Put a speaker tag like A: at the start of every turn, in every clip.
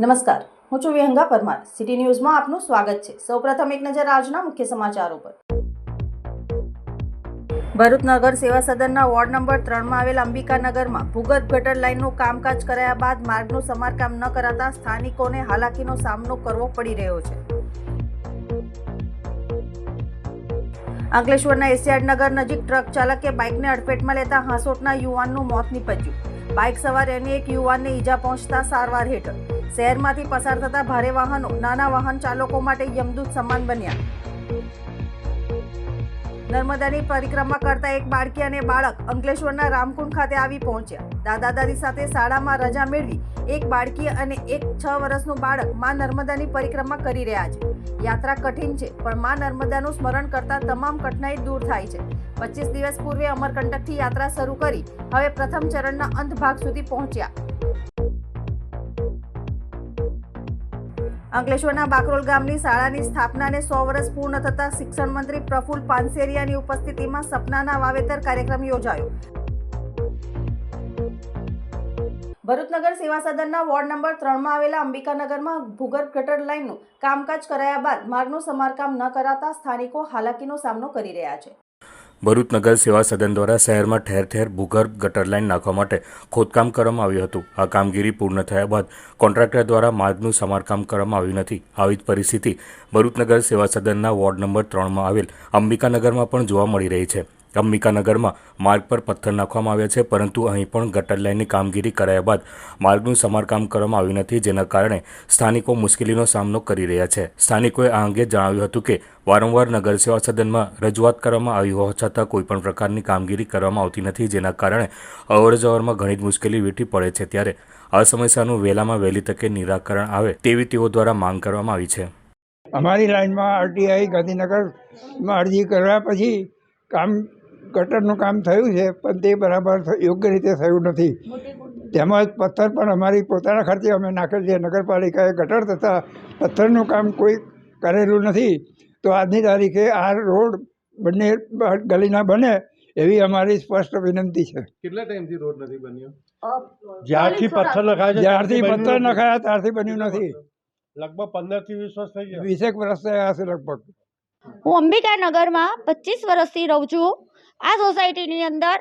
A: નમસ્કાર. હું છું વિહંગા પરમાર. સિટી ન્યૂઝમાં આપનું સ્વાગત છે. સૌપ્રથમ એક નજર આજના મુખ્ય સમાચારો પર. ભરૂચ નગર સેવા સદનના વોર્ડ નંબર ત્રણમાં આવેલ અંબિકાનગરમાં ભૂગર્ભ ગટર લાઇનનું કામકાજ કરાયા બાદ માર્ગનું સમારકામ ન કરાતા સ્થાનિકોને હાલાકીનો સામનો કરવો પડી રહ્યો છે. અંકલેશ્વરના નગર નજીક ટ્રક ચાલકે બાઇકને અડફેટમાં લેતા હાંસોટના યુવાનનું મોત નીપજ્યું. બાઇક સવાર અન્ય એક યુવાનને ઈજા પહોંચતા સારવાર હેઠળ. શહેરમાંથી પસાર થતા ભારે વાહનો, નાના વાહન ચાલકો માટે યમદૂત સમાન બન્યા. નર્મદાની પરિક્રમા કરતા એક બાળકી અને બાળક અંકલેશ્વરના રામકુંડ ખાતે આવી પહોંચ્યા. દાદા દાદી સાથે શાળામાં રજા મેળવી એક બાળકી અને એક છ વર્ષનું બાળકમાં નર્મદાની પરિક્રમા કરી રહ્યા છે. યાત્રા કઠિન છે, પણ મા નર્મદાનું સ્મરણ કરતા તમામ કઠિનાઈ દૂર થાય છે. પચીસ દિવસ પૂર્વે અમરકંટકથી યાત્રા શરૂ કરી, હવે પ્રથમ ચરણના અંત ભાગ સુધી પહોંચ્યા. અંકલેશ્વરના બાકરોલ ગામની શાળાની સ્થાપનાને સો વર્ષ પૂર્ણ થતા શિક્ષણ મંત્રી પ્રફુલ પાનસેરિયાની ઉપસ્થિતિમાં સપનાના વાવેતર કાર્યક્રમ યોજાયો. ભરૂચનગર સેવા સદનના વોર્ડ નંબર ત્રણમાં આવેલા અંબિકાનગરમાં ભૂગર્ભ ગટર લાઇનનું કામકાજ કરાયા બાદ માર્ગનું સમારકામ ન કરાતા સ્થાનિકો હાલાકીનો સામનો કરી રહ્યા છે.
B: ભરૂચ નગર સેવા સદન દ્વારા શહેરમાં ઠેર ઠેર ભૂગર્ભ ગટર લાઇન નાખવા માટે ખોદકામ કરવામાં આવ્યું હતું. આ કામગીરી પૂર્ણ થયા બાદ કોન્ટ્રાક્ટર દ્વારા માર્ગનું સમારકામ કરવામાં આવ્યું નથી. આવી જ પરિસ્થિતિ ભરૂચ નગર સેવા સદનના વોર્ડ નંબર ત્રણમાં આવેલ અંબિકાનગરમાં પણ જોવા મળી રહી છે. અંબિકાનગરમાં માર્ગ પર પથ્થર નાખવામાં આવ્યા છે, પરંતુ અહીં પણ ગટર લાઇનની કામગીરી કરાયા બાદ માર્ગનું સમારકામ કરવામાં આવ્યું નથી, જેના કારણે સ્થાનિકો મુશ્કેલીનો સામનો કરી રહ્યા છે. સ્થાનિકોએ આ અંગે જણાવ્યું હતું કે, વારંવાર નગર સેવા સદનમાં રજૂઆત કરવામાં આવી હોવા છતાં કોઈપણ પ્રકારની કામગીરી કરવામાં આવતી નથી, જેના કારણે અવરજવરમાં ઘણી જ મુશ્કેલી વેઠી પડે છે. ત્યારે આ સમસ્યાનું વહેલામાં વહેલી તકે નિરાકરણ આવે તેવી તેઓ દ્વારા માંગ કરવામાં આવી છે.
C: અમારી લાઈનમાં આરટીઆઈ ગાંધીનગરમાં અરજી કર્યા પછી કામ ગટરનું કામ થયું છે પણ તે બરાબર યોગ્ય રીતે થયું નથી. તેમજ પથ્થર પણ અમારી પોતાના ખર્ચે અમે નાખેલ છે. નગરપાલિકાએ ગટર તથા પથ્થરનું કામ કોઈ કરેલું નથી. તો આજની તારીખે આ રોડ બંને ગલીના બને એવી અમારી સ્પષ્ટ વિનંતી છે.
D: કેટલા ટાઈમથી રોડ નથી બન્યો?
E: જ્યારથી પથ્થર નખાયા
C: જ્યારથી પથ્થર નખાયા ત્યારથી બન્યું નથી.
E: લગભગ પંદરથી વીસ વર્ષ થઈ ગયા.
C: વીસેક વર્ષ થયા હશે લગભગ.
F: હું અંબિકા નગરમાં પચીસ વર્ષથી રહું છું. આ સોસાયટીની અંદર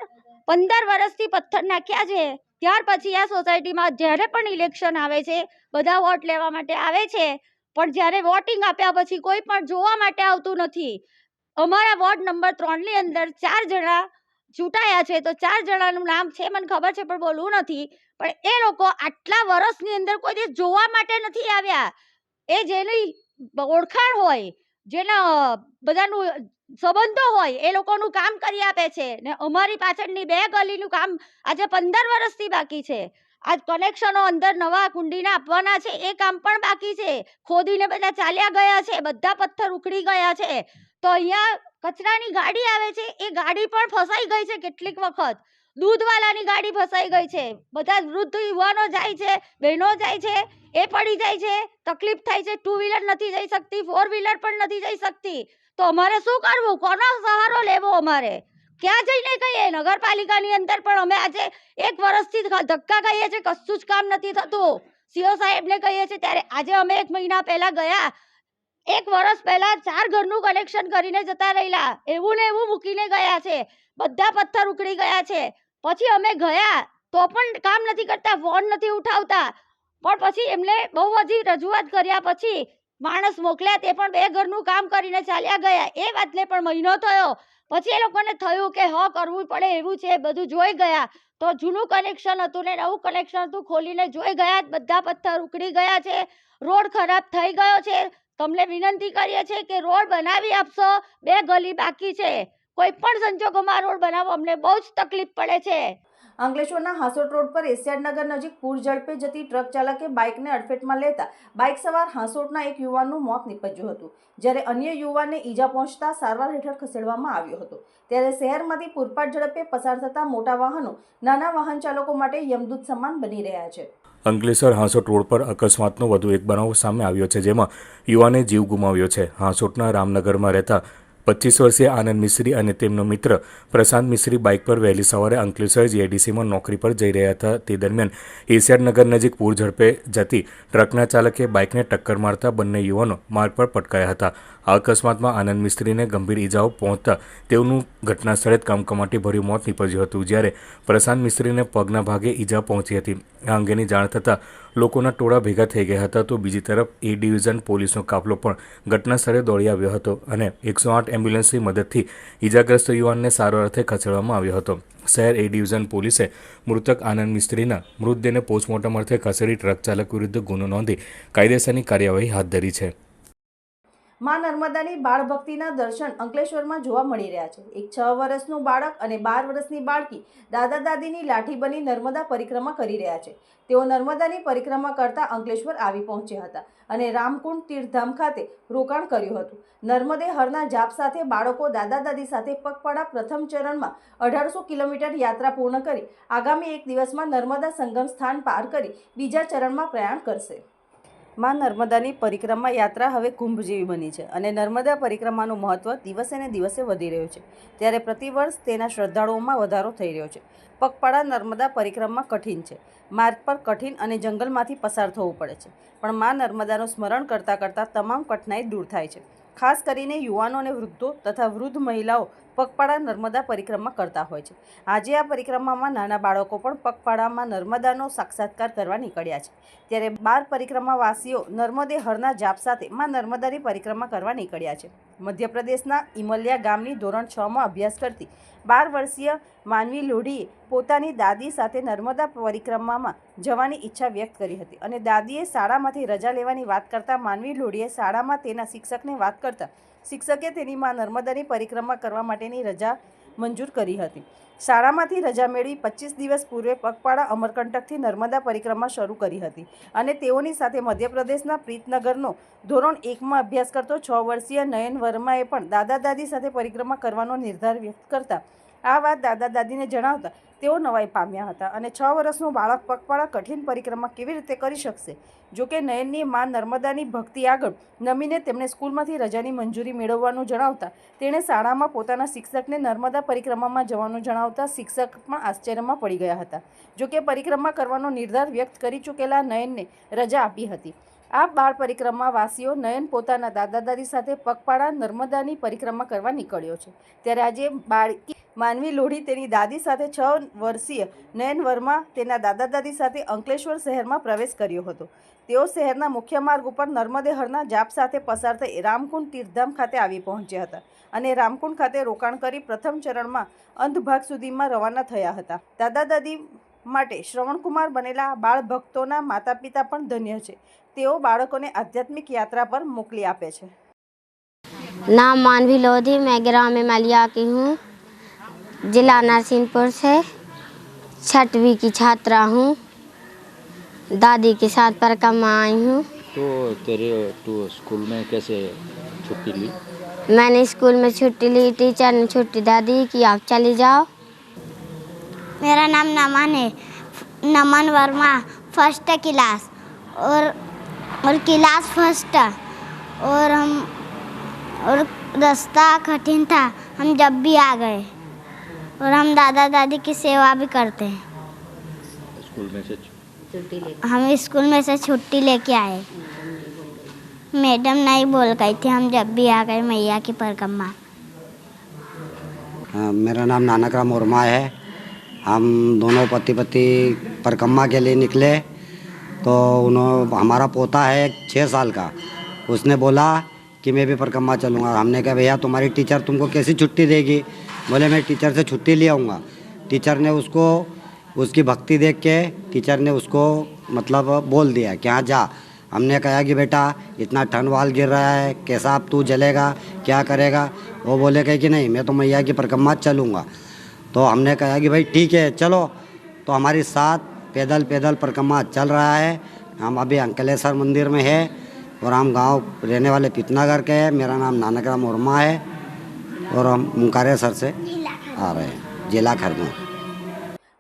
F: પંદર વર્ષથી પથ્થર નાખ્યા છે. ત્યાર પછી આ સોસાયટીમાં જ્યારે પણ ઇલેક્શન આવે છે, બધા વોટ લેવા માટે આવે છે. પણ જ્યારે વોટિંગ આપ્યા પછી કોઈ પણ જોવા માટે આવતું નથી. અમારા વોર્ડ નંબર ત્રણની અંદર ચાર જણા ચૂંટાયા છે. તો ચાર જણાનું નામ છે મને ખબર છે, પણ બોલવું નથી. પણ એ લોકો આટલા વર્ષની અંદર કોઈ દિવસ જોવા માટે નથી આવ્યા. એ જેની ઓળખાણ હોય, જેના બધાનું સંબંધો હોય, એ લોકોનું કામ કરી આપે છે ને અમારી પાછળની બે ગલીનું કામ આજે પંદર વર્ષથી બાકી છે. આજ કનેક્શનો અંદર નવા કુંડીના આપવાના છે, એ કામ પણ બાકી છે. ખોદીને બધા ચાલ્યા ગયા છે, બધા પથ્થર ઉખડી ગયા છે. તો અહીંયા કચરાની ગાડી આવે છે, એ ગાડી પણ ફસાઈ ગઈ છે કેટલીક વખત. દૂધવાલાની ગાડી ફસાઈ ગઈ છે. બધા વૃદ્ધ યુવાનો જાય છે, બહેનો જાય છે, એ પડી જાય છે. તકલીફ થાય છે ટુ વ્હીલર નથી જઈ શકતી ફોર વ્હીલર પણ નથી જઈ શકતી. તો અમારે શું કરવું? કોનો સહારો લેવો અમારે? ક્યાં જઈને કહીએ? નગરપાલિકાની અંદર પણ અમે આજે એક વર્ષથી ધક્કા ખાઈએ છીએ, કશું જ કામ નથી થતું. સીઓ સાહેબને કહીએ છીએ, ત્યારે આજે અમે એક મહિના પહેલા ગયા. એક વર્ષ પહેલા ચાર ઘરનું કનેક્શન કરીને જતા રહેલા. એવું ને એવું મૂકીને ગયા છે. બધા પથ્થર ઉકળી ગયા છે. પછી અમે ગયા, તો પણ કામ નથી કરતા, ફોન નથી ઉઠાવતા. પણ પછી એમને બહુ બધી રજૂઆત કર્યા પછી માણસ મોકલ્યા તે પણ બે ઘરનું કામ કરીને ચાલ્યા ગયા. એ વાતને પણ મહિનો થયો. પછી એ લોકોને થયું કે હ, કરવું પડે એવું છે, બધું જોઈ ગયા. તો જૂનું કનેક્શન હતું ને નવું કનેક્શન હતું ખોલીને જોઈ ગયા, બધા પથ્થર ઉકળી ગયા છે. રોડ ખરાબ થઈ ગયો છે. તમને વિનંતી કરીએ છીએ કે રોડ બનાવી આપશો. બે ગલી બાકી છે. કોઈ પણ સંજોગોમાં રોડ બનાવો. અમને બહુ જ તકલીફ પડે છે.
A: અંકલેશ્વરના હાંસોટ રોડ પર એશિયાડનગર નજીક પૂર ઝડપે જતી ટ્રક ચાલકે બાઇકને અડફેટમાં લેતા બાઇક સવાર હાંસોટના એક યુવાનનું મોત નીપજ્યું હતું, જ્યારે અન્ય યુવાનને ઈજા પહોંચતા સારવાર હેઠળ ખસેડવામાં આવ્યો હતો. ત્યારે શહેરમાંથી પૂરપાટ ઝડપે પસાર થતા મોટા વાહનો નાના વાહન ચાલકો માટે યમદૂત સમાન બની રહ્યા છે.
B: અંકલેશ્વર હાંસોટ રોડ પર અકસ્માતનો વધુ એક બનાવ સામે આવ્યો છે, જેમાં યુવાને જીવ ગુમાવ્યો છે. હાંસોટના રામનગરમાં રહેતા પચીસ વર્ષીય આનંદ મિસ્ત્રી અને તેમનો મિત્ર પ્રશાંત મિસ્ત્રી બાઇક પર વહેલી સવારે અંકલેશ્વર જીઆઈડીસીમાં નોકરી પર જઈ રહ્યા હતા. તે દરમિયાન એશિયાડનગર નજીક પૂર ઝડપે જતી ટ્રકના ચાલકે બાઇકને ટક્કર મારતા બંને યુવાનો માર્ગ પર પટકાયા હતા. આ અકસ્માતમાં આનંદ મિસ્ત્રીને ગંભીર ઈજાઓ પહોંચતા તેઓનું ઘટના સ્થળે જ કમકમાટી ભર્યું મોત નીપજ્યું હતું, જ્યારે પ્રશાંત મિસ્ત્રીને પગના ભાગે ઈજા પહોંચી હતી. આ અંગેની જાણ થતાં લોકોના ટોળા ભેગા થઈ ગયા હતા તો બીજી તરફ એ ડિવિઝન પોલીસનો કાફલો પણ ઘટના સ્થળે દોડી આવ્યો હતો અને એકસો આઠ એમ્બ્યુલન્સની મદદથી ઇજાગ્રસ્ત યુવાનને સારવાર અર્થે ખસેડવામાં આવ્યો હતો. શહેર એ ડિવિઝન પોલીસે મૃતક આનંદ મિસ્ત્રીના મૃતદેહને પોસ્ટમોર્ટમ અર્થે ખસેડી ટ્રક ચાલક વિરુદ્ધ ગુનો નોંધી કાયદેસરની કાર્યવાહી હાથ ધરી છે.
A: માં નર્મદાની બાળ ભક્તિના દર્શન અંકલેશ્વરમાં જોવા મળી રહ્યા છે. એક છ વર્ષનું બાળક અને બાર વર્ષની બાળકી દાદા દાદીની લાઠી બની નર્મદા પરિક્રમા કરી રહ્યા છે. તેઓ નર્મદાની પરિક્રમા કરતા અંકલેશ્વર આવી પહોંચ્યા હતા અને રામકુંડ તીર્થધામ ખાતે રોકાણ કર્યું હતું. નર્મદે હરના જાપ સાથે બાળકો દાદા દાદી સાથે પગપાળા પ્રથમ ચરણમાં અઢારસો કિલોમીટર યાત્રા પૂર્ણ કરી આગામી એક દિવસમાં નર્મદા સંગમ સ્થાન પાર કરી બીજા ચરણમાં પ્રયાણ કરશે. માં નર્મદાની પરિક્રમા યાત્રા હવે કુંભ જેવી બની છે અને નર્મદા પરિક્રમાનું મહત્ત્વ દિવસે ને દિવસે વધી રહ્યું છે. ત્યારે પ્રતિવર્ષ તેના શ્રદ્ધાળુઓમાં વધારો થઈ રહ્યો છે. પગપાળા નર્મદા પરિક્રમા કઠિન છે. માર્ગ પર કઠિન અને જંગલમાંથી પસાર થવું પડે છે. પણ માં નર્મદાનું સ્મરણ કરતાં કરતાં તમામ કઠિનાઈ દૂર થાય છે. ખાસ કરીને યુવાનો અને વૃદ્ધો તથા વૃદ્ધ મહિલાઓ પગપાળા નર્મદા પરિક્રમા કરતા હોય છે. આજે આ પરિક્રમામાં નાના બાળકો પણ પગપાળામાં નર્મદાનો સાક્ષાત્કાર કરવા નીકળ્યા છે. ત્યારે બાર પરિક્રમાવાસીઓ નર્મદે હરના જાપ સાથે માં નર્મદાની પરિક્રમા કરવા નીકળ્યા છે. મધ્યપ્રદેશના ઇમલિયા ગામની ધોરણ છમાં અભ્યાસ કરતી બાર વર્ષીય માનવી લોઢીએ પોતાની દાદી સાથે નર્મદા પરિક્રમામાં જવાની ઈચ્છા વ્યક્ત કરી હતી અને દાદીએ શાળામાંથી રજા લેવાની વાત કરતાં માનવી લોઢીએ શાળામાં તેના શિક્ષકને વાત કરતાં શિક્ષકે તેની માં નર્મદાની પરિક્રમા કરવા માટેની રજા મંજૂર કરી હતી. શાળામાંથી રજા મેળવી પચીસ દિવસ પૂર્વે પગપાળા અમરકંટકથી નર્મદા પરિક્રમા શરૂ કરી હતી અને તેઓની સાથે મધ્યપ્રદેશના પ્રીતનગરનો ધોરણ એકમાં અભ્યાસ કરતો છ વર્ષીય નયન વર્માએ પણ દાદા દાદી સાથે પરિક્રમા કરવાનો નિર્ધાર વ્યક્ત કરતા આ વાત દાદા દાદીને જણાવતા તેઓ નવાઈ પામ્યા હતા અને છ વર્ષનું બાળક પગપાળા કઠિન પરિક્રમા કેવી રીતે કરી શકશે? જોકે નયનની માં નર્મદાની ભક્તિ આગળ નમીને તેમણે સ્કૂલમાંથી રજાની મંજૂરી મેળવવાનું જણાવતા તેણે શાળામાં પોતાના શિક્ષકને નર્મદા પરિક્રમામાં જવાનું જણાવતા શિક્ષક પણ આશ્ચર્યમાં પડી ગયા હતા. જોકે પરિક્રમા કરવાનો નિર્ધાર વ્યક્ત કરી ચૂકેલા નયનને રજા આપી હતી. આ બાળ પરિક્રમાવાસીઓ નયન પોતાના દાદા દાદી સાથે પગપાળા નર્મદાની પરિક્રમા કરવા નીકળ્યો છે. ત્યારે આજે બાળકી માનવી લોઢી તેની દાદી સાથે છ વર્ષીય નયન વર્મા તેના દાદા દાદી સાથે અંકલેશ્વર શહેરમાં પ્રવેશ કર્યો હતો. તેઓ શહેરના મુખ્ય માર્ગ ઉપર નર્મદે હરના જાપ સાથે પસાર થઈ રામકુંડ તીર્થધામ ખાતે આવી પહોંચ્યા હતા અને રામકુંડ ખાતે રોકાણ કરી પ્રથમ ચરણમાં અંધભાગ સુધીમાં રવાના થયા હતા. દાદા દાદી માટે શ્રવણકુમાર બનેલા બાળભક્તોના માતા પિતા પણ ધન્ય છે. તેઓ બાળકોને આધ્યાત્મિક યાત્રા પર મોકલી આપે છે.
D: નામ માનવી લોધી મેં ગ્રામ મેં માલિયા હું. जिला नरसिंहपुर से छठवीं की छात्रा हूँ। दादी के साथ पर परिक्रमा आई हूँ।
G: तो तेरे तू स्कूल में कैसे छुट्टी ली?
D: मैंने स्कूल में छुट्टी ली टीचर ने छुट्टी दे दी कि आप चली जाओ।
H: मेरा नाम नमन है। Naman Verma first class. और और क्लास फ़र्स्ट। और हम और रास्ता कठिन था। हम जब भी आ गए। और हम दादा दादी की सेवा भी करते हैं।
G: स्कूल में से
H: हम स्कूल में से छुट्टी लेके आए। मैडम नहीं बोल गई थी हम जब भी आ गए मैया की परिक्रमा
I: हाँ, मेरा नाम नानक राम वर्मा है। हम दोनों पति पति परिक्रमा के लिए निकले। तो उन्होंने हमारा पोता है छः साल का। उसने बोला कि मैं भी परिक्रमा चलूँगा। हमने कहा भैया तुम्हारी टीचर तुमको कैसी छुट्टी देगी? बोले, मैं टीचर से छुट्टी ले आऊँगा। टीचर ने उसको, उसकी भक्ति देख के टीचर ने उसको मतलब बोल दिया कि हाँ जा। हमने कहा कि, बेटा, इतना ठंड वाल गिर रहा है, कैसा अब तू जलेगा, क्या करेगा? वो बोले कहे कि, नहीं, मैं तो मैया की परिक्रमा चलूँगा। तो हमने कहा कि, भाई, ठीक है, चलो। तो हमारी साथ पैदल पैदल परिक्रमा चल रहा है। हम अभी अंकलेश्वर मंदिर में है और हम गाँव रहने वाले पितनागर के हैं। मेरा नाम नानक राम वर्मा है। और हम मुंकारेसर से आ रहे हैं जिला खरगोन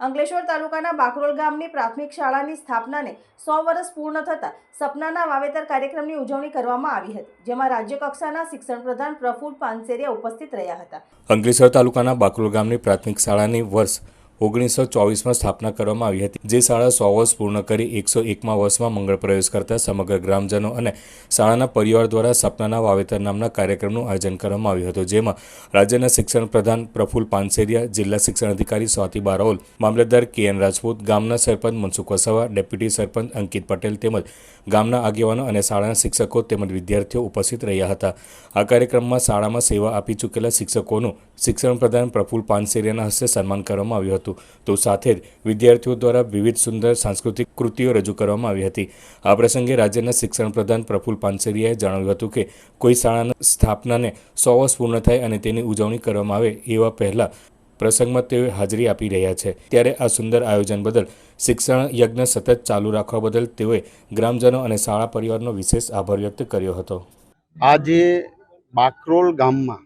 A: અંકલેશ્વર તાલુકાના બાકરોલ ગામની પ્રાથમિક શાળાની સ્થાપનાને સો વર્ષ પૂર્ણ થતાં સપનાના વાવેતર કાર્યક્રમની ઉજવણી કરવામાં આવી હતી જેમાં રાજ્ય કક્ષાના શિક્ષણ પ્રધાન પ્રફુલ પાનસેરિયા ઉપસ્થિત રહ્યા હતા
B: અંકલેશ્વર તાલુકાના બાકરોલ ગામની પ્રાથમિક શાળાની વર્ષ ઓગણીસો ચોવીસમાં સ્થાપના કરવામાં આવી હતી, જે શાળા સો વર્ષ પૂર્ણ કરી એકસો એકમાં વર્ષમાં મંગળ પ્રવેશ કરતા સમગ્ર ગ્રામજનો અને શાળાના પરિવાર દ્વારા સપનાના વાવેતર નામના કાર્યક્રમનું આયોજન કરવામાં આવ્યું હતું, જેમાં રાજ્યના શિક્ષણ પ્રધાન પ્રફુલ પાનસેરિયા, જિલ્લા શિક્ષણ અધિકારી સ્વાતિ બારોલ મામલતદાર કે એન રાજપૂત, ગામના સરપંચ મનસુખ વસાવા, ડેપ્યુટી સરપંચ અંકિત પટેલ તેમજ ગામના આગેવાનો અને શાળાના શિક્ષકો તેમજ વિદ્યાર્થીઓ ઉપસ્થિત રહ્યા હતા. આ કાર્યક્રમમાં શાળામાં સેવા આપી ચૂકેલા શિક્ષકોનું શિક્ષણ પ્રધાન પ્રફુલ પાનસેરિયાના હસ્તે સન્માન કરવામાં આવ્યું હતું. તો સાથે જ વિદ્યાર્થીઓ દ્વારા વિવિધ સુંદર સાંસ્કૃતિક કૃતિઓ રજૂ કરવામાં આવી હતી. આ પ્રસંગે રાજ્યના શિક્ષણ પ્રધાન પ્રફુલ પાનસેરિયાએ જણાવ્યું હતું કે, કોઈ શાળાના સ્થાપનાને સો વર્ષ પૂર્ણ થાય અને તેની ઉજવણી કરવામાં આવે એવા પહેલા પ્રસંગમાં તેઓ હાજરી આપી રહ્યા છે. ત્યારે આ સુંદર આયોજન બદલ શિક્ષણ યજ્ઞ સતત ચાલુ રાખવા બદલ તેઓએ ગ્રામજનો અને શાળા પરિવારનો વિશેષ આભાર વ્યક્ત કર્યો હતો.
J: આજે બાકરોલ ગામમાં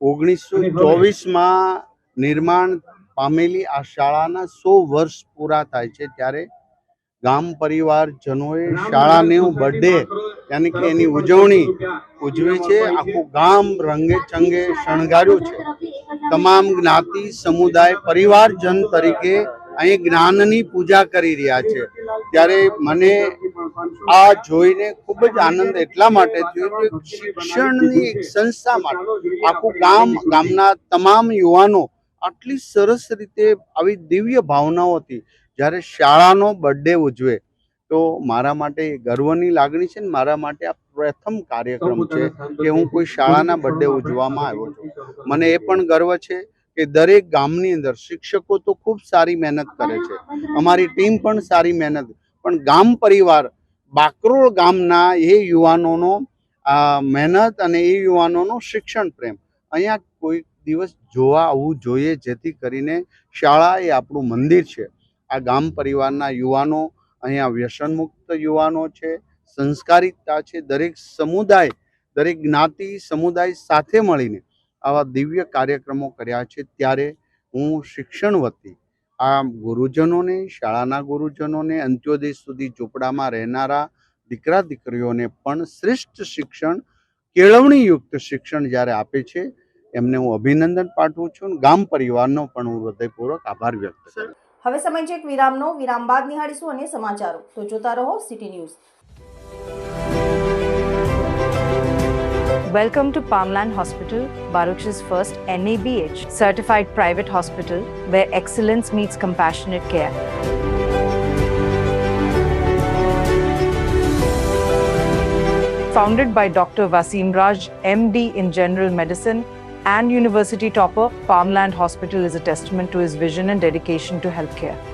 J: ઓગણીસો ચોવીસમાં નિર્માણ પામેલી આ શાળાના સો વર્ષ પૂરા થાય છે ત્યારે ગામ પરિવારજનોએ શાળાને બર્થડે યાની કે એની ઉજવણી ઉજવી છે આખું ગામ રંગે ચંગે શણગાર્યું છે. તમામ જ્ઞાતિ સમુદાય પરિવારજન તરીકે અહીં જ્ઞાનની પૂજા કરી રહ્યા છે. ત્યારે મને આ જોઈને ખૂબ જ આનંદ એટલા માટે થયો કે શિક્ષણની એક સંસ્થા માટે આખું ગામ ગામના તમામ યુવાનો આટલી સરસ રીતે આવી દિવ્ય ભાવનાઓ હતી. જ્યારે શાળાનો બર્થડે ઉજવે તો મારા માટે ગર્વની લાગણી છે ને મારા માટે આ પ્રથમ કાર્યક્રમ છે કે હું કોઈ શાળાના બર્થડે ઉજવવામાં આવ્યો છું. મને એ પણ ગર્વ છે કે દરેક ગામની અંદર શિક્ષકો તો ખૂબ સારી મહેનત કરે છે. અમારી ટીમ પણ સારી મહેનત પણ ગામ પરિવાર બાકરોળ ગામના એ યુવાનોનો આ મહેનત અને એ યુવાનોનો શિક્ષણ પ્રેમ. અહીંયા કોઈ દિવસ જોવા આવવું જોઈએ, જેથી કરીને શાળા એ આપણું મંદિર છે. આ ગામ પરિવારના યુવાનો, અહીંયા વ્યસનમુક્ત યુવાનો છે સંસ્કારિકતા છે, દરેક સમુદાય, દરેક જ્ઞાતિ સમુદાય સાથે મળીને આવા દિવ્ય કાર્યક્રમો કર્યા છે. ત્યારે હું શિક્ષણ વતી આ ગુરુજનોને, શાળાના ગુરુજનોને, અંત્યોદય સુધી ઝૂંપડામાં રહેનારા દીકરા દીકરીઓને પણ શ્રેષ્ઠ શિક્ષણ, કેળવણીયુક્ત શિક્ષણ જ્યારે આપે છે એમને હું અભિનંદન પાઠવું છું અને ગામ પરિવારનો પણ હું હૃદયપૂર્વક આભાર વ્યક્ત કરું છું.
A: હવે સમય છે એક વિરામનો વિરામ બાદ નિહાળીશું અને સમાચારો તો જોતા રહો city news
K: Welcome to Palmland Hospital, Baruch's first NABH certified private hospital where excellence meets compassionate care. Founded by Dr. Vasim Raj, MD in General Medicine and University topper, Palmland Hospital is a testament to his vision and dedication to healthcare.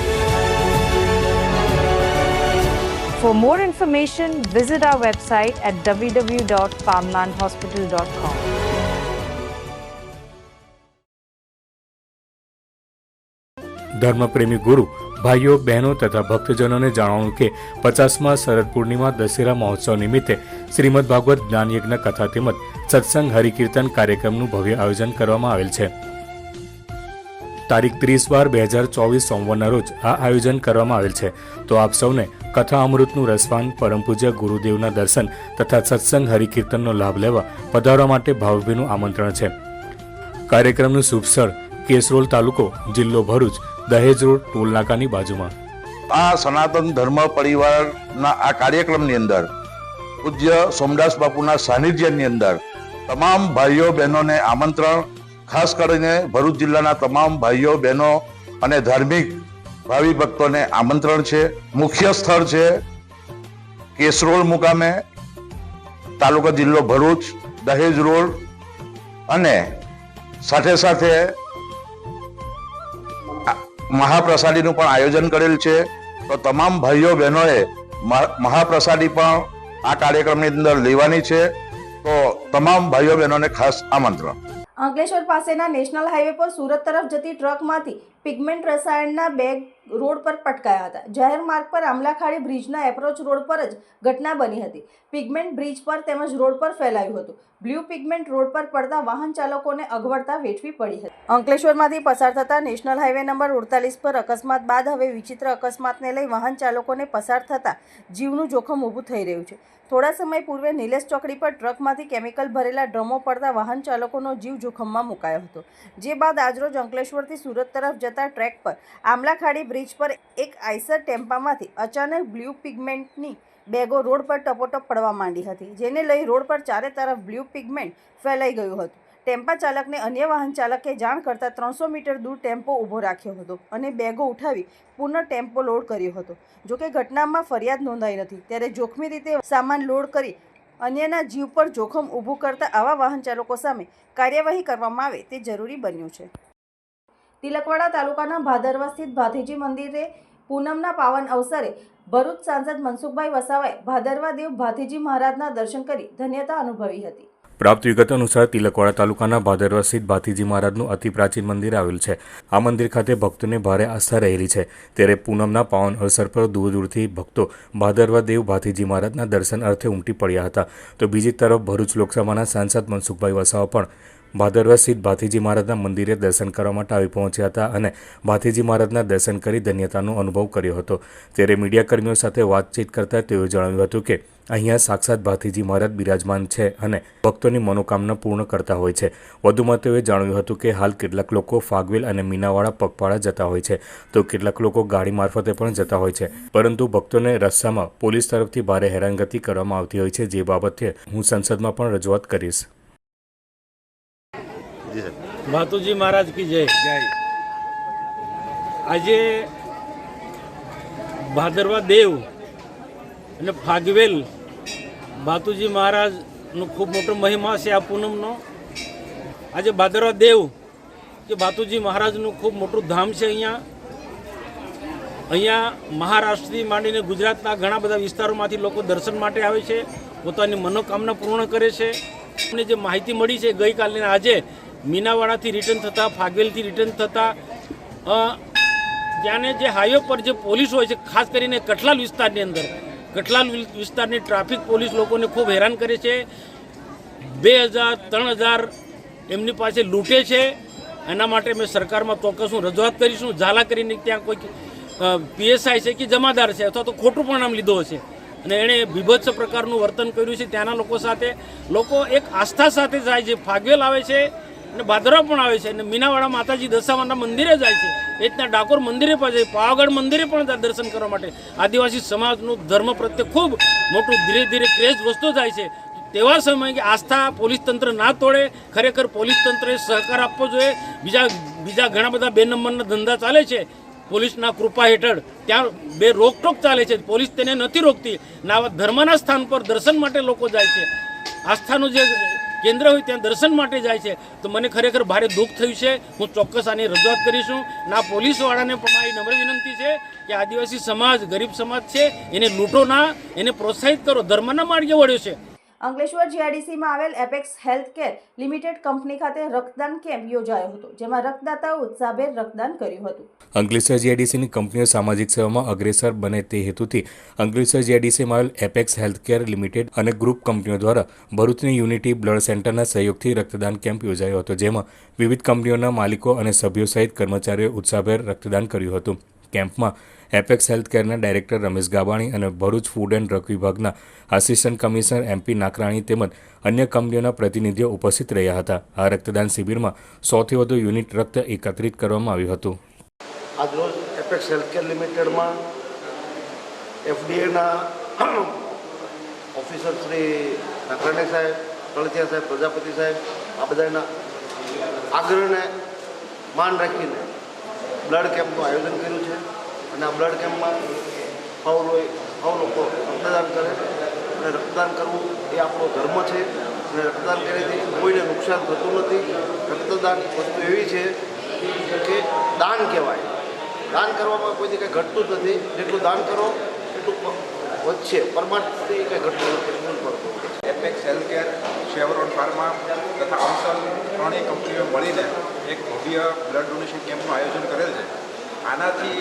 K: For more information, visit our website at www.farmlandhospital.com.
B: ધર્મપ્રેમી ગુરુ ભાઈઓ બહેનો તથા ભક્તજનોને જણાવ્યું કે પચાસમાં શરદ પૂર્ણિમા દશેરા મહોત્સવ નિમિત્તે શ્રીમદ ભાગવત જ્ઞાનયજ્ઞ કથા તેમજ સત્સંગ હરિકીર્તન કાર્યક્રમનું ભવ્ય આયોજન કરવામાં આવેલ છે તારીખ ત્રીસ બાર બે હજાર ચોવીસ સોમવારના રોજ આ આયોજન કરવામાં આવેલ છે. તો આપ સૌને કથા અમૃતનું રસવાન, પરમ પૂજ્ય ગુરુદેવના દર્શન તથા સત્સંગ હરિકીર્તનનો લાભ લેવા પધારવા માટે ભાવભીનું આમંત્રણ છે. કાર્યક્રમનું શુભ સ્થળ કેસરોલ તાલુકો, જિલ્લો ભરૂચ, દહેજ રોડ, ટોલનાકાની બાજુમાં.
L: આ સનાતન ધર્મ પરિવારના આ કાર્યક્રમની અંદર પૂજ્ય સોમદાસ બાપુના સાનિધ્યની અંદર તમામ ભાઈઓ બહેનોને આમંત્રણ ખાસ કરીને ભરૂચ જિલ્લાના તમામ ભાઈઓ, બહેનો અને ધાર્મિક ભાવિ ભક્તોને આમંત્રણ છે. મુખ્ય સ્થળ છે કેસરોલ મુકામે, તાલુકા જિલ્લો ભરૂચ, દહેજ રોડ અને સાથે સાથે મહાપ્રસાદીનું પણ આયોજન કરેલ છે. તો તમામ ભાઈઓ, બહેનોએ મહાપ્રસાદી પણ આ કાર્યક્રમની અંદર લેવાની છે. તો તમામ ભાઈઓ, બહેનોને ખાસ આમંત્રણ.
A: અંકલેશ્વર પાસેના નેશનલ હાઈવે પર સુરત તરફ જતી ટ્રકમાંથી પિગમેન્ટ રસાયણના બેગ રોડ પર પટકાયા હતા. જાહેર માર્ગ પર આમલાખાડી બ્રિજના એપ્રોચ રોડ પર જ ઘટના બની હતી. પિગમેન્ટ બ્રિજ પર તેમજ રોડ પર ફેલાયું હતું. બ્લુ પિગમેન્ટ રોડ પર પડતા વાહન ચાલકોને અગવડતા વેઠવી પડી હતી. અંકલેશ્વરમાંથી પસાર થતા નેશનલ હાઈવે નંબર અડતાલીસ પર અકસ્માત બાદ હવે વિચિત્ર અકસ્માતને લઈ વાહન ચાલકોને પસાર થતા જીવનું જોખમ ઊભું થઈ રહ્યું છે. થોડા સમય પૂર્વે નિલેશ ચોકડી પર ટ્રકમાંથી કેમિકલ ભરેલા ડ્રમો પડતા વાહન ચાલકોનો જીવ જોખમમાં મુકાયો હતો. જે બાદ આજરોજ અંકલેશ્વરથી સુરત તરફ જતા ટ્રેક પર આમલાખાડી બ્રિજ પર એક આઈસર ટેમ્પામાંથી અચાનક બ્લુ પિગમેન્ટની બેગો રોડ પર ટપોટપ પડવા માંડી હતી, જેને લઈ રોડ પર ચારે તરફ બ્લુ પિગમેન્ટ ફેલાઈ ગયું હતું. ટેમ્પા ચાલકને અન્ય વાહન ચાલકે જાણ કરતાં ત્રણસો મીટર દૂર ટેમ્પો ઊભો રાખ્યો હતો અને બેગો ઉઠાવી પુનઃ ટેમ્પો લોડ કર્યો હતો. જોકે ઘટનામાં ફરિયાદ નોંધાઈ નથી. ત્યારે જોખમી રીતે સામાન લોડ કરી અન્યના જીવ પર જોખમ ઊભું કરતા આવા વાહન ચાલકો સામે કાર્યવાહી કરવામાં આવે તે જરૂરી બન્યું છે. તિલકવાડા તાલુકાના ભાદરવા સ્થિત ભાથીજી મંદિરે પૂનમના પાવન અવસરે ભરૂચ સાંસદ મનસુખભાઈ વસાવાએ ભાદરવા દેવ ભાથીજી મહારાજના દર્શન કરી ધન્યતા અનુભવી હતી.
B: પ્રાપ્ત વિગત અનુસાર તિલકવાડા તાલુકાના ભાદરવા સ્થિત ભાતીજી મહારાજનું અતિ પ્રાચીન મંદિર આવેલ છે. આ મંદિર ખાતે ભક્તોને ભારે આસ્થા રહેલી છે. ત્યારે પૂનમના પાવન અવસર પર દૂર દૂરથી ભક્તો ભાદરવા દેવ ભાતીજી મહારાજના દર્શન અર્થે ઉમટી પડ્યા હતા. તો બીજી તરફ ભરૂચ લોકસભાના સાંસદ મનસુખભાઈ વસાવા પણ ભાદરવા સ્થિત ભાથીજી મહારાજના મંદિરે દર્શન કરવા માટે આવી પહોંચ્યા હતા અને ભાથીજી મહારાજના દર્શન કરી ધન્યતાનો અનુભવ કર્યો હતો. ત્યારે મીડિયાકર્મીઓ સાથે વાતચીત કરતા તેઓએ જણાવ્યું હતું કે, અહીંયા સાક્ષાત ભાથીજી મહારાજ બિરાજમાન છે અને ભક્તોની મનોકામના પૂર્ણ કરતા હોય છે. વધુમાં તેઓએ જાણ્યું હતું કે, હાલ કેટલાક લોકો ફાગવેલ અને મીનાવાળા પગપાળા જતા હોય છે, તો કેટલાક લોકો ગાડી મારફતે પણ જતા હોય છે. પરંતુ ભક્તોને રસ્તામાં પોલીસ તરફથી ભારે હેરાનગતિ કરવામાં આવતી હોય છે, જે બાબતે હું સંસદમાં પણ રજૂઆત કરીશ.
M: ભાતુજી મહારાજ કી જય. જય. આજે ભાદરવા દેવ અને ફાગવેલ ભાતુજી મહારાજનો ખૂબ મોટો મહિમા છે આ પૂનમનો. આજે ભાદરવા દેવ કે ભાતુજી મહારાજનું ખૂબ મોટું ધામ છે અહીંયા. અહીંયા મહારાષ્ટ્રથી માંડીને ગુજરાતના ઘણા બધા વિસ્તારોમાંથી લોકો દર્શન માટે આવે છે પોતાની મનોકામના પૂર્ણ કરે છે. અને જે માહિતી મળી છે ગઈકાલે આજે મીનાવાડાથી રિટર્ન થતા, ફાગવેલથી રિટર્ન થતા જ્યાં જે હાઈવે પર જે પોલીસ હોય છે, ખાસ કરીને કઠલાલ વિસ્તારની અંદર, કઠલાલ વિસ્તારની ટ્રાફિક પોલીસ લોકોને ખૂબ હેરાન કરે છે. બે હજાર, ત્રણ હજાર એમની પાસે લૂંટે છે. એના માટે મેં સરકારમાં ચોક્કસ હું રજૂઆત કરીશું. ઝાલા કરીને ત્યાં કોઈ પીએસઆઈ છે કે જમાદાર છે અથવા તો ખોટું પરિણામ લીધો હશે. અને એણે બીભત્સ પ્રકારનું વર્તન કર્યું છે ત્યાંના લોકો સાથે. લોકો એક આસ્થા સાથે જાય છે. ફાગવેલ આવે છે. અને ભાદરવા પણ આવે છે. અને મીનાવાડા માતાજી દશામાના મંદિરે જાય છે. એ રીતના ડાકોર મંદિરે પણ જાય. પાવાગઢ મંદિરે પણ જાય દર્શન કરવા માટે આદિવાસી સમાજનું ધર્મ પ્રત્યે ખૂબ મોટું ધીરે ધીરે ક્રેઝ વસ્તુ જાય છે. તેવા સમયે કે આસ્થા પોલીસ તંત્ર ના તોડે, ખરેખર પોલીસ તંત્રએ સહકાર આપવો જોઈએ. બીજા બીજા ઘણા બધા બે નંબરના ધંધા ચાલે છે. પોલીસના કૃપા હેઠળ ત્યાં બે રોકટોક ચાલે છે. પોલીસ તેને નથી રોકતી. ના, ધર્મના સ્થાન પર દર્શન માટે લોકો જાય છે. આસ્થાનું જે કેન્દ્ર હોય ત્યાં દર્શન માટે જાય છે, તો મને ખરેખર ભારે દુઃખ થયું છે. હું ચોક્કસ આની રજૂઆત કરીશું. ના, પોલીસવાળાને પણ મારી નમ્ર વિનંતી છે કે આદિવાસી સમાજ, ગરીબ સમાજ છે, એને લૂંટો ના, એને પ્રોત્સાહિત કરો. ધર્મના માર્ગે વળ્યો છે.
A: અંકલેશ્વર જીઆઈડીસીમાં આવેલ Apex health care limited company ખાતે રક્તદાન કેમ્પ યોજાયો હતો, જેમાં રક્તદાતાઓ ઉત્સાહભેર રક્તદાન કર્યું હતું.
B: અંકલેશ્વર જીઆઈડીસીની કંપનીઓ સામાજિક સેવામાં અગ્રેસર બને તે હેતુથી અંકલેશ્વર જીઆઈડીસીમાં આવેલ એપેક્સ હેલ્થકેર લિમિટેડ અને ગ્રુપ કંપનીઓ દ્વારા ભરૂચની યુનિટી બ્લડ સેન્ટરના સહયોગથી રક્તદાન કેમ્પ યોજાયો હતો, જેમાં વિવિધ કંપનીઓના માલિકો અને સભ્યો સહિત કર્મચારીઓએ ઉત્સાહભેર રક્તદાન કર્યું હતું. કેમ્પમાં એપેક્સ હેલ્થકેરના ડાયરેક્ટર રમેશ ગાબાણી અને ભરૂચ ફૂડ એન્ડ ડ્રગ વિભાગના assistant commissioner M P Nakrani તેમજ અન્ય કંપનીઓના પ્રતિનિધિઓ ઉપસ્થિત રહ્યા હતા. આ રક્તદાન શિબિરમાં સૌથી વધુ યુનિટ રક્ત એકત્રિત કરવામાં આવ્યું હતું.
N: આજરોજ એપેક્સ હેલ્થકેર લિમિટેડમાં એફડીએના ઓફિસર શ્રી નકરાણી સાહેબ, તળતિયા સાહેબ, પ્રજાપતિ સાહેબ, આ બધાના આગ્રહને માન રાખીને બ્લડ કેમ્પનું આયોજન કર્યું છે. અને આ બ્લડ કેમ્પમાં સૌ સૌ લોકો રક્તદાન કરે. અને રક્તદાન કરવું એ આપણો ધર્મ છે. અને રક્તદાન કરીથી કોઈને નુકસાન થતું નથી. રક્તદાન વસ્તુ એવી છે કે દાન કહેવાય. દાન કરવામાં કોઈથી કંઈ ઘટતું જ નથી. જેટલું દાન કરો, એટલું વધશે. પરમાર્થથી કંઈ ઘટતું નથી. મૂળ પડતું
O: એપેક્સ હેલ્થકેર શેવરોન ફાર્મા તથા અમસલ ત્રણેય કંપનીઓ મળીને એક ભવ્ય બ્લડ ડોનેશન કેમ્પનું આયોજન કરેલ છે. આનાથી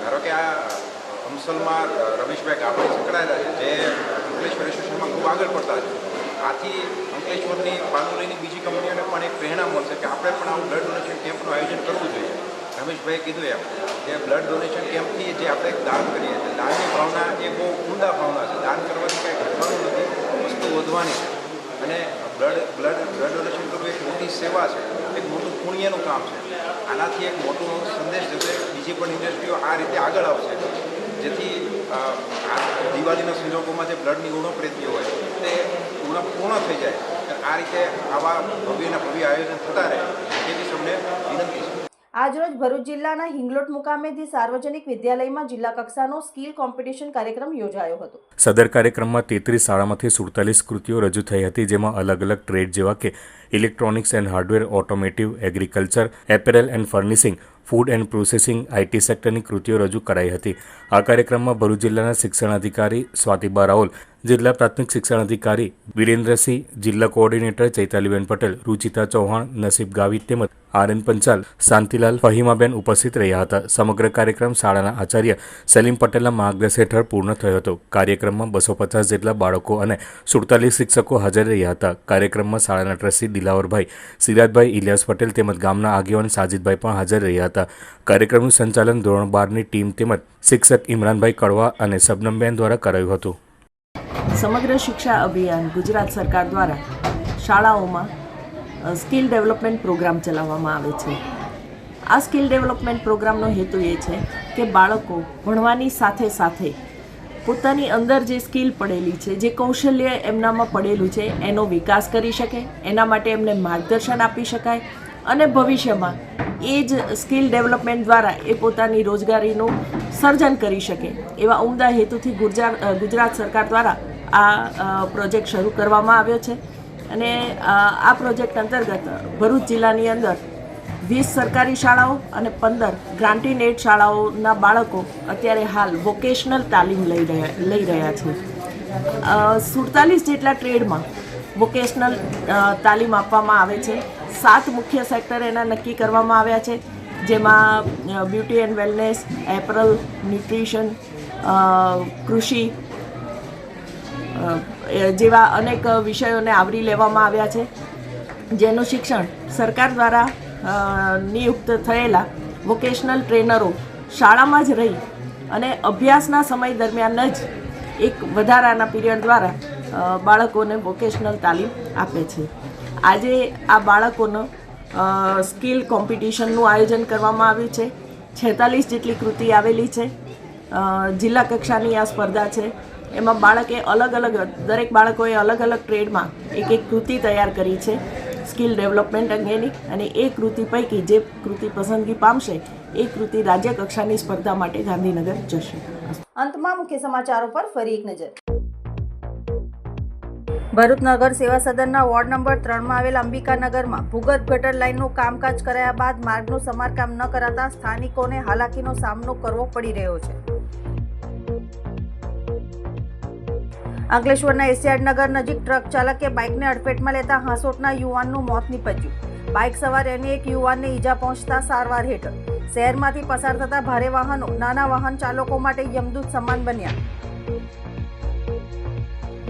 O: ધારો કે આ અમસલમાં રમેશભાઈ ગામડે સંકળાયેલા છે, જે અંકલેશ્વર એસોસિએશનમાં ખૂબ આગળ પડતા છે. આથી અંકલેશ્વરની પાનુલીની બીજી કંપનીઓને પણ એક પ્રેરણા મળશે કે આપણે પણ આવું બ્લડ ડોનેશન કેમ્પનું આયોજન કરવું જોઈએ. રમેશભાઈએ કીધું એમ કે બ્લડ ડોનેશન કેમ્પથી જે આપણે દાન કરીએ છીએ. દાનની ભાવના એ બહુ ઊંડા ભાવના છે. દાન કરવાથી કંઈ ઘટવાનું નથી, વસ્તુ વધવાની છે. અને બ્લડ બ્લડ બ્લડ ડોનેશન કરવું એક મોટી સેવા છે. એક મોટું પુણ્યનું કામ છે. આનાથી એક મોટો સંદેશ જશે. બીજી પણ ઇન્ડસ્ટ્રીઓ આ રીતે આગળ આવશે. જેથી દિવાળીના સંજોગોમાં જે બ્લડની ઉણપ હોય, તે ઉણપ પૂર્ણ થઈ જાય. આ રીતે આવા ભવ્યના ભવ્ય આયોજન થતા રહે. એવી સૌને વિનંતી છે.
A: આજરોજ ભરૂચ જિલ્લાના હિંગલોટ મુકામેથી સાર્વજનિક વિદ્યાલયમાં જિલ્લા કક્ષાનો સ્કિલ કોમ્પિટિશન કાર્યક્રમ યોજાયો હતો.
B: સદર કાર્યક્રમમાં તેત્રીસ શાળામાંથી સુડતાલીસ કૃતિઓ રજૂ થઈ હતી, જેમાં અલગ અલગ ટ્રેડ જેવા કે electronics and hardware, automotive, agriculture, apparel and furnishing, food and processing IT સેક્ટરની કૃતિઓ રજૂ કરાઈ હતી. આ કાર્યક્રમમાં ભરૂચ જિલ્લાના શિક્ષણાધિકારી સ્વાતિબા રાઓલ જિલ્લા પ્રાથમિક શિક્ષણાધિકારી વિરેન્દ્રસિંહ, જિલ્લા કોઓર્ડિનેટર ચૈતાલીબેન પટેલ, રૂચિતા ચૌહાણ, નસીબ ગાવિત તેમજ આનંદ પંચાલ, શાંતિલાલ ફહીમાબેન ઉપસ્થિત રહ્યા હતા. સમગ્ર કાર્યક્રમ શાળાના આચાર્ય સલીમ પટેલના માર્ગદર્શન હેઠળ પૂર્ણ થયો હતો. કાર્યક્રમમાં બસો પચાસ જેટલા બાળકો અને સુડતાલીસ શિક્ષકો હાજર રહ્યા હતા. કાર્યક્રમમાં શાળાના ટ્રસ્ટી દિલાવરભાઈ, સિરાજભાઈ ઇલિયાસ પટેલ તેમજ ગામના આગેવાન સાજિદભાઈ પણ હાજર રહ્યા હતા. કાર્યક્રમનું સંચાલન ધોરણ બારની ટીમ તેમજ શિક્ષક ઇમરાનભાઈ કડવા અને શબનમબેન દ્વારા કરાયું હતું.
P: સમગ્ર શિક્ષા અભિયાન ગુજરાત સરકાર દ્વારા શાળાઓમાં સ્કિલ ડેવલપમેન્ટ પ્રોગ્રામ ચલાવવામાં આવે છે. આ સ્કિલ ડેવલપમેન્ટ પ્રોગ્રામનો હેતુ એ છે કે બાળકો ભણવાની સાથે સાથે પોતાની અંદર જે સ્કિલ પડેલી છે, જે કૌશલ્ય એમનામાં પડેલું છે, એનો વિકાસ કરી શકે, એના માટે એમને માર્ગદર્શન આપી શકાય અને ભવિષ્યમાં એ જ સ્કિલ ડેવલપમેન્ટ દ્વારા એ પોતાની રોજગારીનું સર્જન કરી શકે એવા ઉમદા હેતુથી ગુજરાત ગુજરાત સરકાર દ્વારા આ પ્રોજેક્ટ શરૂ કરવામાં આવ્યો છે. અને આ પ્રોજેક્ટ અંતર્ગત ભરૂચ જિલ્લાની અંદર વીસ સરકારી શાળાઓ અને પંદર ગ્રાન્ટીન એડ શાળાઓના બાળકો અત્યારે હાલ વોકેશનલ તાલીમ લઈ રહ્યા લઈ રહ્યા છે. સુડતાલીસ જેટલા ટ્રેડમાં વોકેશનલ તાલીમ આપવામાં આવે છે. સાત મુખ્ય સેક્ટર એના નક્કી કરવામાં આવ્યા છે, જેમાં beauty and wellness apparel nutrition કૃષિ જેવા અનેક વિષયોને આવરી લેવામાં આવ્યા છે. જેનું શિક્ષણ સરકાર દ્વારા નિયુક્ત થયેલા વોકેશનલ ટ્રેનરો શાળામાં જ રહી અને અભ્યાસના સમય દરમિયાન જ એક વધારાના પીરિયડ દ્વારા બાળકોને વોકેશનલ તાલીમ આપે છે. આજે આ બાળકોનો સ્કિલ કોમ્પિટિશનનું આયોજન કરવામાં આવ્યું છે. છેતાલીસ જેટલી કૃતિ આવેલી છે. જિલ્લા કક્ષાની આ સ્પર્ધા છે. એમાં બાળકે અલગ અલગ, દરેક બાળકોએ અલગ અલગ ટ્રેડમાં એક એક કૃતિ તૈયાર કરી છે. સ્કિલ ડેવલપમેન્ટ અંગેની અને એ કૃતિ પૈકી જે કૃતિ પસંદગી પામશે, એ કૃતિ રાજ્ય કક્ષાની સ્પર્ધા માટે ગાંધીનગર જશે.
A: અંતમાં મુખ્ય સમાચારો પર ફરી એક નજર. ભરૂચ નગર સેવા સદનના વોર્ડ નંબર ત્રણમાં આવેલ અંબિકાનગરમાં ભૂગર્ભ ગટર લાઇનનું કામકાજ કરાયા બાદ માર્ગનું સમારકામ ન કરાતા સ્થાનિકોને હાલાકીનો સામનો કરવો પડી રહ્યો છે. અંકલેશ્વરના નગર નજીક ટ્રક ચાલકે બાઇકને અડફેટમાં લેતા હાંસોટના યુવાનનું મોત નીપજ્યું. બાઇક સવાર અને એક યુવાનને ઈજા પહોંચતા સારવાર હેઠળ. શહેરમાંથી પસાર થતા ભારે વાહનો, નાના વાહન ચાલકો માટે યમદૂત સમાન બન્યા.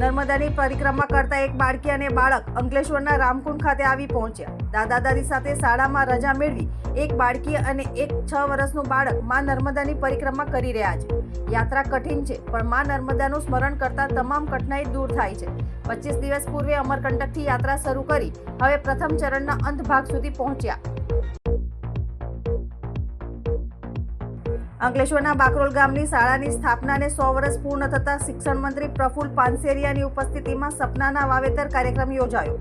A: નર્મદાની પરિક્રમા કરતા એક બાળકી અને બાળક અંકલેશ્વરના રામકુંડ ખાતે આવી પહોંચ્યા. દાદા દાદી સાથે શાળામાં રજા મેળવી એક બાળકી અને એક છ વર્ષનું બાળકમાં નર્મદાની પરિક્રમા કરી રહ્યા છે. યાત્રા કઠિન છે, પણ માં નર્મદાનું સ્મરણ કરતા તમામ કઠિનાઈ દૂર થાય છે. પચીસ દિવસ પૂર્વે અમરકંટકથી યાત્રા શરૂ કરી, હવે પ્રથમ ચરણના અંત ભાગ સુધી પહોંચ્યા. અંકલેશ્વરના બાકરોલ ગામની શાળાની સ્થાપનાને સો વર્ષ પૂર્ણ થતા શિક્ષણ મંત્રી પ્રફુલ પાનસેરિયાની ઉપસ્થિતિમાં સપનાના વાવેતર કાર્યક્રમ યોજાયો.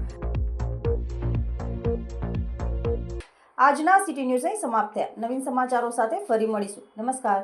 A: આજના સિટી ન્યૂઝ અહીં સમાપ્ત થયા. નવીન સમાચારો સાથે ફરી મળીશું. નમસ્કાર.